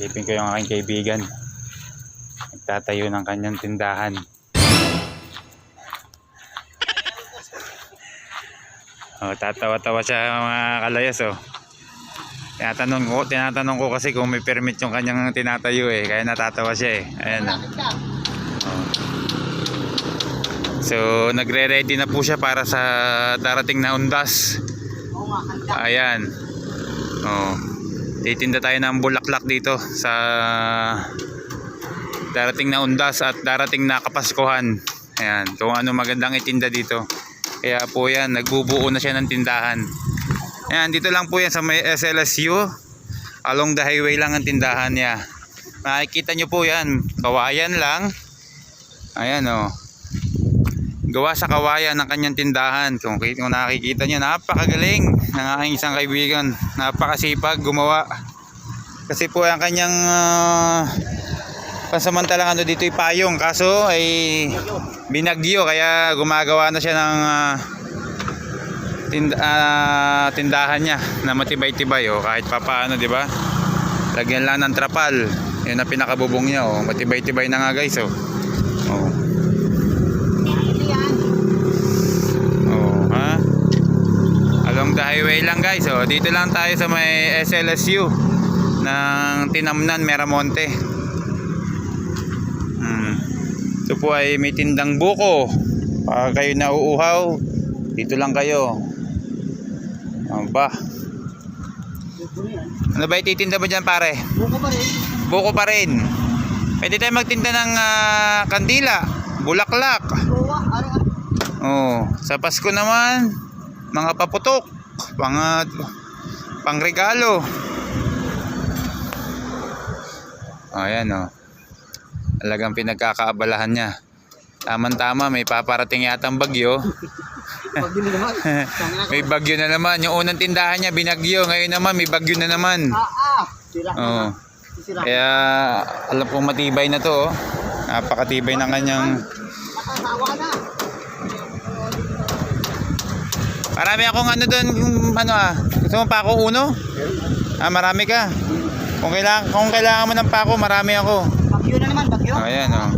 Silipin ko yung aking kaibigan. Nagtatayo ng kanyang tindahan. Oh, tatawa-tawa siya mga kalayas oh. Tinatanong ko, tinatanong ko kasi kung may permit yung kanyang tinatayo eh. Kaya natatawa siya eh. Ayan oh. Oh. So, nagre-ready na po siya para sa darating na undas. Ayan. Oh. Titinda tayo ng bulaklak dito sa darating na undas at darating na kapaskuhan. Ayan. Kung ano magandang itinda dito. Kaya po yan, nagbubuo na siya ng tindahan. Ayan, dito lang po yan sa may SLSU. Along the highway lang ang tindahan niya. Makikita nyo po yan. Kawayan lang. Ayan o. Oh. Gawa sa kawayan ng kanyang tindahan. Kung, kung nakikita nyo, napakagaling ng aking isang kaibigan. Napakasipag gumawa. Kasi po ang kanyang uh, pansamantalang ano dito ay payong. Kaso ay binagyo kaya gumagawa na siya ng uh, tind ah, tindahan niya na matibay-tibay oh, kahit papaano, 'di ba? Lagyan lang ng trapal. 'Yun ang pinakabubong niya oh, matibay-tibay na nga guys. Oh. Oh, ha? Along the highway lang guys oh. Dito lang tayo sa may SLSU ng Tinamnan, Meramonte. Hmm. Ito po ay may tindang buko. Pag kayo nauuhaw, dito lang kayo. Aba. Ano ba ititinda mo dyan pare? Buko pa rin. Buko pa rin. Pwede tayo magtinda ng ah, kandila, bulaklak. Ari ari. Oh, sa Pasko naman, mga paputok, mga pangregalo. Ayan oh. Talagang pinagkakaabalahan niya. Tamang-tama, may paparating bagyo. Naman. Tangina ko. May bagyo na naman. Yung unang tindahan niya, binagyo. Ngayon naman, may bagyo na naman. Sira. Kaya, alam kong matibay na to. Oh. Napakatibay ng kanyang... Nakasawa na. Marami akong ano doon, ano ah. Gusto mo pa ako uno? Ah, marami ka. Kung kailangan, kung kailangan mo ng pako, marami ako. Bagyo na naman, bagyo. Ayan oh.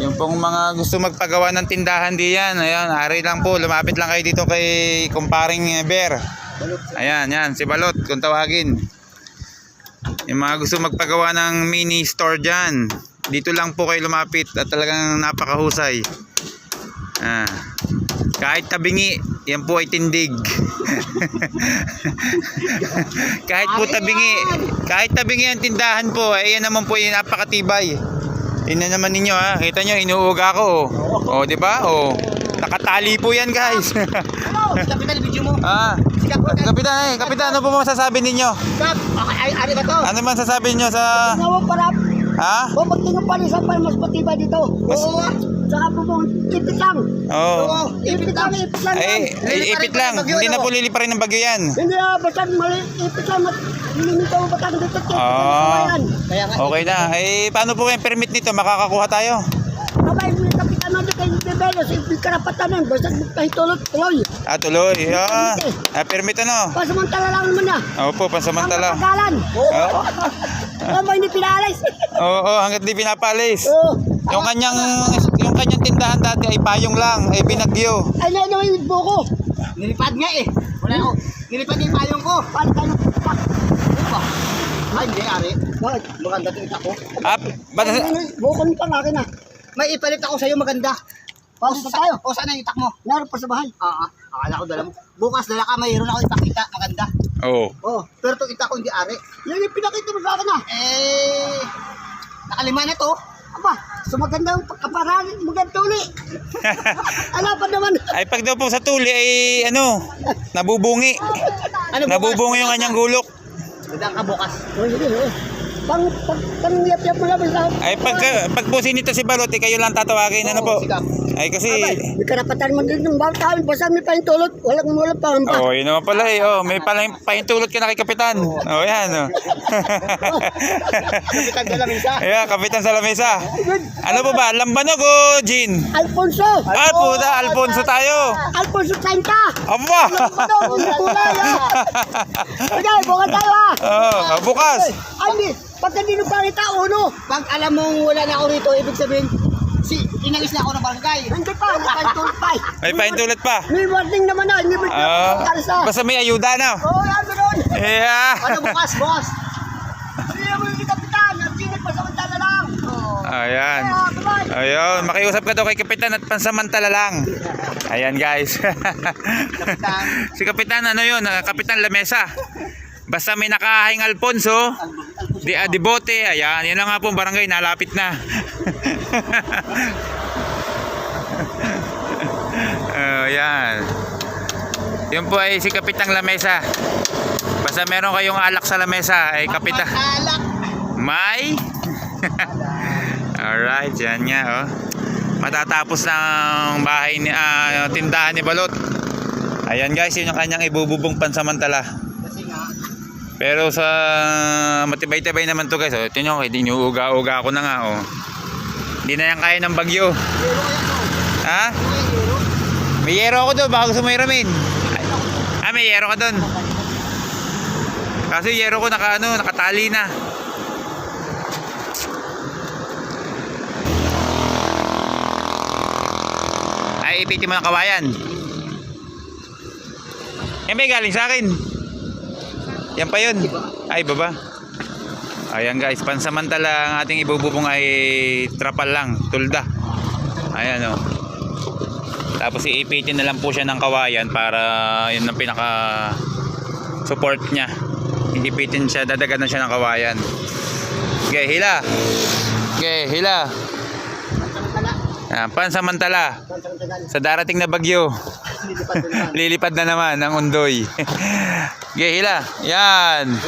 Yung pong mga gusto magpagawa ng tindahan diyan, ayan, ari lang po, lumapit lang kayo dito kay kumparing Bear. Ayan, yan, si Balot, kung tawagin. Yung mga gusto magpagawa ng mini store dyan, dito lang po kayo lumapit at talagang napakahusay. Ah. Kahit tabingi, yan po ay tindig. kahit po tabingi, kahit tabingi ang tindahan po, ay yan naman po yung napakatibay. Tingnan naman ninyo ha, kita nyo, inuuga ko. Oh, oh di ba? Oh. Nakatali po yan guys. Ano? Kapitan, video mo. ah, kapitan. kapitan, eh, kapitan, ano po masasabi ninyo? Kap, ay, ari ba to? Ano man sasabi ninyo sa... Nawag para. Ha? Magtingin pa rin sa mas matibay dito. Mas- Oo. Saka po po, ipit lang. Oo. Oo, ipit lang, ipit lang. Ay, ipit lang. Hindi na po liliparin ng bagyo yan. Hindi ah, basta mali, ipit lang. Lilimita mo batang dito. Ah. nga, Okay na. Eh, paano po yung permit nito? Makakakuha tayo? Abay, may kapitan natin kay Bebelo, sa ipit karapatan nun. Basta kahitulot, tuloy. Ah, tuloy. Ah, ah permit ano? Pasamantala lang naman niya. Opo, pansamantala. Ang pagalan. Oo. Alam mo, hindi pinalis. Oo, oh, hanggat di pinapalis. Oo. Yung kanyang yung kanyang tindahan dati ay payong lang, ay binagyo. Ay, na naman yung buko. Nilipad nga eh. Wala ko. Nilipad yung payong ko. Paano tayo nagpapak? Ano ba? Ay, hindi, Ari. Bakit? Maganda ito itak ko. Ah, bata, Buko nito ang akin ah. May ipalit ako sa'yo maganda. O, sa tayo. O, saan ang itak mo? Naroon pa sa bahay. Oo. Akala ko dala mo. Bukas dala ka, mayroon ako ipakita. Maganda. oh. Oh, pero itong itak ko hindi ari. Yan yung pinakita mo sa akin ah. Eh, nakalima na to. Aba, sa magandang pagkaparaan, magandang tuli. ano pa naman? Ay pag daw po sa tuli ay ano, nabubungi. Ano Nabubungi yung kanyang gulok. Ganda ka bukas. Oh, sige, oh. Pang, pang, pang yap-yap mo lang sa... Ay, pag, pag po sinito si Balot, eh, kayo lang tatawagin. Ano po? Sige. Ay, kasi... Abay, may karapatan mo din ng bawat tao. Basta may pahintulot, walang walang pangamba. Oh, yun naman pala eh. Oh, may pala pahintulot ka na kay Kapitan. Oh, yan. Oh. Kapitan ka lang isa. Ayan, Kapitan sa lamesa. Ano po ba? Lambanog o Jean? Alfonso! Ah, puta, Alfonso tayo. Alfonso Santa! Aba! Ano? Hindi kulay! Sige, bukan tayo ah! oh, bukas. Ay, di nung parita, uno. Pag alam mong wala na ako rito, ibig sabihin, si, inalis na ako ng barangay. Hindi pa, nakantulot pa. May pahintulot pa. May warning naman na, hindi mo Oh, kalsa. basta may ayuda na. Oo, yan doon. Yeah. Ano bukas, boss? Hindi mo yung kapitan, ang sinit pa samantala lang. Oo. Ayan. Bye. Ayun, makiusap ka daw kay Kapitan at pansamantala lang. Ayan guys. si Kapitan ano yun, ah, Kapitan Lamesa. Basta may nakahing Alfonso, di Adibote, ayan, yan lang nga po ang barangay, nalapit na. ayan. Yun po ay si Kapitang Lamesa. Basta meron kayong alak sa lamesa, ay Kapitan. Alak. May? Alright, yan nga oh. Matatapos ng bahay ni ah, tindahan ni Balot. Ayan guys, yun yung kanyang ibububong pansamantala. Pero sa matibay-tibay naman to guys, oh. Ito nyo, hindi nyo uga-uga ako na nga oh. Hindi na yan kaya ng bagyo. Ha? May yero ako doon, baka gusto mo hiramin. Ay, Ah, may yero ka doon. Kasi yero ko naka ano, nakatali na. Ay, ipitin mo ng kawayan. Yan may galing sa akin. Yan pa yun. Ay, baba. Ayan guys, pansamantala ang ating ibububong ay trapal lang, tulda. Ayan o. Tapos iipitin na lang po siya ng kawayan para yun ang pinaka support niya. Iipitin siya, dadagan na siya ng kawayan. Okay, hila. Okay, hila. Samantala. Ayan, pansamantala. Samantala. Sa darating na bagyo. Lilipad na naman ang undoy. okay, hila. Yan.